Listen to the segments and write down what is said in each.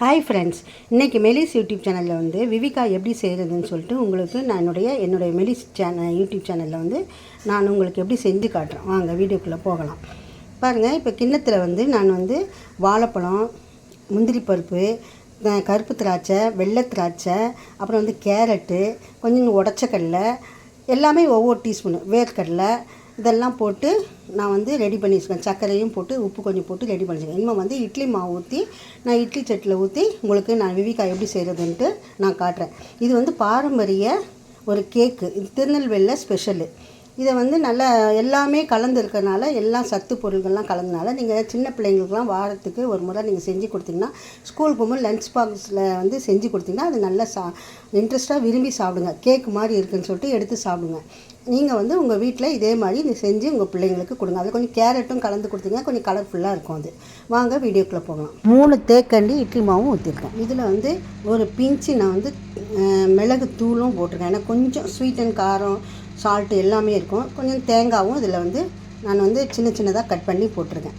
Hi friends இன்றைக்கி மெலிஸ் YouTube சேனலில் வந்து விவிகா எப்படி செய்கிறதுன்னு சொல்லிட்டு உங்களுக்கு நான் என்னுடைய என்னுடைய மெலிஸ் சேனல் யூடியூப் சேனலில் வந்து நான் உங்களுக்கு எப்படி செஞ்சு காட்டுறேன். வாங்க வீடியோக்குள்ளே போகலாம். பாருங்கள் இப்போ கிண்ணத்தில் வந்து நான் வந்து வாழைப்பழம் முந்திரி பருப்பு கருப்பு திராட்சை வெள்ளை திராட்சை அப்புறம் வந்து கேரட்டு கொஞ்சம் உடச்சக்கடலை எல்லாமே ஒவ்வொரு டீஸ்பூனு. வேர்க்கடலை இதெல்லாம் போட்டு நான் வந்து ரெடி பண்ணி வச்சுக்கேன் சர்க்கரையும் போட்டு உப்பு கொஞ்சம் போட்டு ரெடி பண்ணி வச்சுக்கேன் இனிமேல் வந்து இட்லி மாவு ஊற்றி நான் இட்லி சட்டியில் ஊற்றி உங்களுக்கு நான் விவிகா எப்படி செய்கிறதுன்ட்டு நான் காட்டுறேன். இது வந்து பாரம்பரிய ஒரு கேக்கு இது திருநெல்வேலியில் ஸ்பெஷலு இதை வந்து நல்லா எல்லாமே கலந்துருக்கனால எல்லா சத்து பொருள்கள்லாம் கலந்தனால நீங்கள் சின்ன பிள்ளைங்களுக்குலாம் வாரத்துக்கு ஒரு முறை நீங்கள் செஞ்சு கொடுத்தீங்கன்னா ஸ்கூல் போகும்போது லஞ்ச் பாக்ஸில் வந்து செஞ்சு கொடுத்தீங்கன்னா அது நல்லா சா இன்ட்ரெஸ்ட்டாக விரும்பி சாப்பிடுங்க. கேக் மாதிரி இருக்குதுன்னு சொல்லிட்டு எடுத்து சாப்பிடுங்க. நீங்கள் வந்து உங்கள் வீட்டில் இதே மாதிரி நீ செஞ்சு உங்கள் பிள்ளைங்களுக்கு கொடுங்க. அதில் கொஞ்சம் கேரட்டும் கலந்து கொடுத்தீங்கன்னா கொஞ்சம் கலர்ஃபுல்லாக இருக்கும் அது. வாங்க வீடியோக்குள்ளே போகலாம். மூணு தேக்கண்டி இட்லி மாவும் ஊற்றிருக்கேன் இதில் வந்து ஒரு பிஞ்சு நான் வந்து மிளகு தூளும் போட்டிருக்கேன். ஏன்னா கொஞ்சம் ஸ்வீட் அண்ட் காரம் சால்ட்டு எல்லாமே இருக்கும். கொஞ்சம் தேங்காவும் இதில் வந்து நான் வந்து சின்ன சின்னதாக கட் பண்ணி போட்டிருக்கேன்.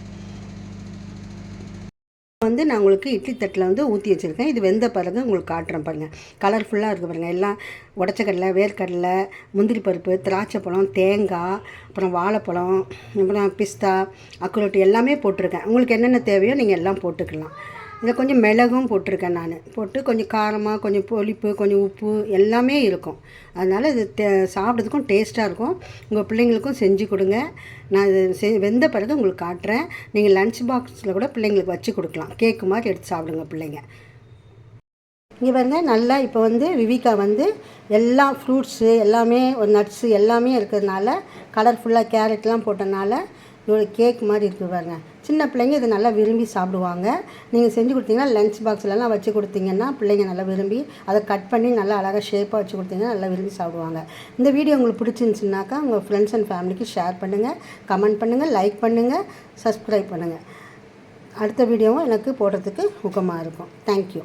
வந்து நான் உங்களுக்கு இட்லி தட்டில் வந்து ஊற்றி வச்சுருக்கேன். இது வெந்த பிறகு உங்களுக்கு காட்டுறேன் பாருங்கள் கலர்ஃபுல்லாக இருக்குது பாருங்கள் எல்லாம் உடச்சக்கடலை வேர்க்கடலை முந்திரி பருப்பு திராட்சை பழம் தேங்காய் அப்புறம் வாழைப்பழம் அப்புறம் பிஸ்தா அக்குரோட்டு எல்லாமே போட்டிருக்கேன். உங்களுக்கு என்னென்ன தேவையோ நீங்கள் எல்லாம் போட்டுக்கலாம். இதில் கொஞ்சம் மிளகும் போட்டிருக்கேன் நான். போட்டு கொஞ்சம் காரமாக கொஞ்சம் புளிப்பு கொஞ்சம் உப்பு எல்லாமே இருக்கும். அதனால் இது தே சாப்பிட்றதுக்கும் டேஸ்ட்டாக இருக்கும். உங்கள் பிள்ளைங்களுக்கும் செஞ்சு கொடுங்க. நான் இது செ வெந்த பிறகு உங்களுக்கு காட்டுறேன். நீங்கள் லன்ச் பாக்ஸில் கூட பிள்ளைங்களுக்கு வச்சு கொடுக்கலாம். கேக்கு மாதிரி எடுத்து சாப்பிடுங்க பிள்ளைங்க. இங்கே பாருங்க நல்லா இப்போ வந்து விவிகா வந்து எல்லா ஃப்ரூட்ஸு எல்லாமே ஒரு நட்ஸு எல்லாமே இருக்கிறதுனால கலர்ஃபுல்லாக கேரட்லாம் போட்டனால இவ்வளோ கேக் மாதிரி இருக்குது பாருங்க. சின்ன பிள்ளைங்க இதை நல்லா விரும்பி சாப்பிடுவாங்க. நீங்கள் செஞ்சு கொடுத்தீங்கன்னா லஞ்ச் பாக்ஸ்லலாம் வச்சு கொடுத்தீங்கன்னா பிள்ளைங்க நல்லா விரும்பி அதை கட் பண்ணி நல்லா அழகாக ஷேப்பாக வச்சு கொடுத்தீங்கன்னா நல்லா விரும்பி சாப்பிடுவாங்க. இந்த வீடியோ உங்களுக்கு பிடிச்சிருந்துச்சுனாக்கா உங்கள் ஃப்ரெண்ட்ஸ் அண்ட் ஃபேமிலிக்கு ஷேர் பண்ணுங்கள் கமெண்ட் பண்ணுங்கள் லைக் பண்ணுங்கள் சப்ஸ்கிரைப் பண்ணுங்கள் அடுத்த வீடியோவும் எனக்கு போடுறதுக்கு ஊக்கமாக இருக்கும். தேங்க்யூ